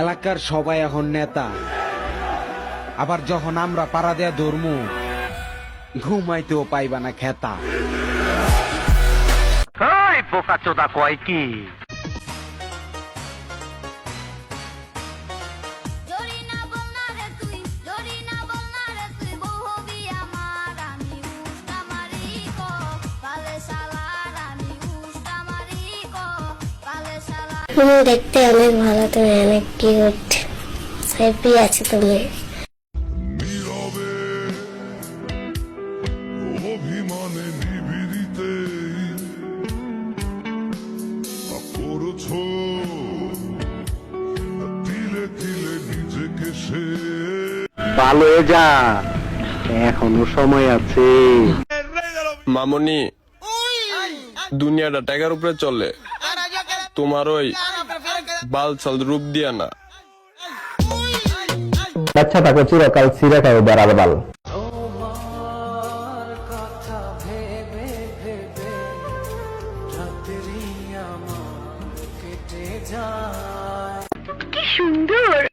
এলাকার সবাই এখন নেতা। আবার যখন আমরা পাড়া দেয়া ধর্ম, ঘুমাইতেও পাইবা না খেতা। বোকা চোদা কয় কি? তুমি দেখতে অনেক ভালো তুমি অনেক কিউট সেফি আছে তুমি। অভিমানে নিবিড়িতে। করছ তিলে তিলে নিজেকে সে। ভালো যা এখনও সময় আছে। মামনি দুনিয়াটা টাকার উপরে চলে। তোমার ওই বাল বালছাল রূপ দিয়া না। আচ্ছা তাকে চিরকাল ছিঁড়ে খাবে বেড়ার বাল। তোরে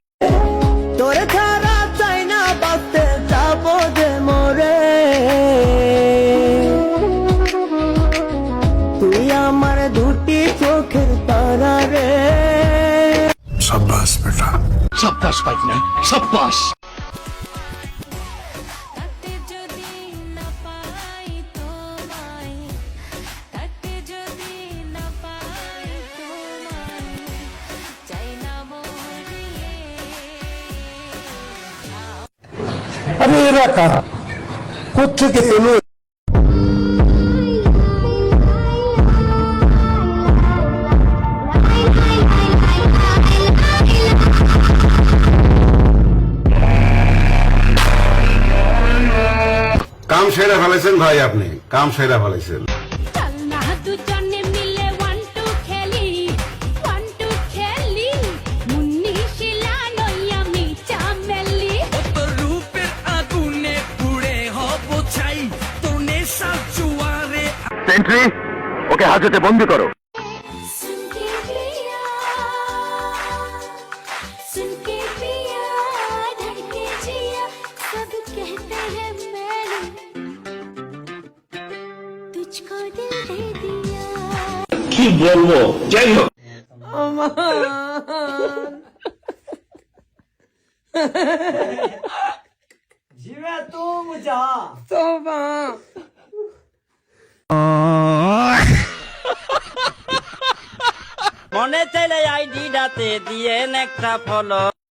आखिर तारा रे शाबाश बेटा शाबाश पाइप ने কাম সেরা ফেলেছেন ভাই আপনি। কাম সেরা ফেলেছেন। ওকে হাজতে দুজনে করো। ওয়ান কি বলব? যাই হোক। মনে চাইলে আইডি ডাতে দিয়ে একটা ফলো।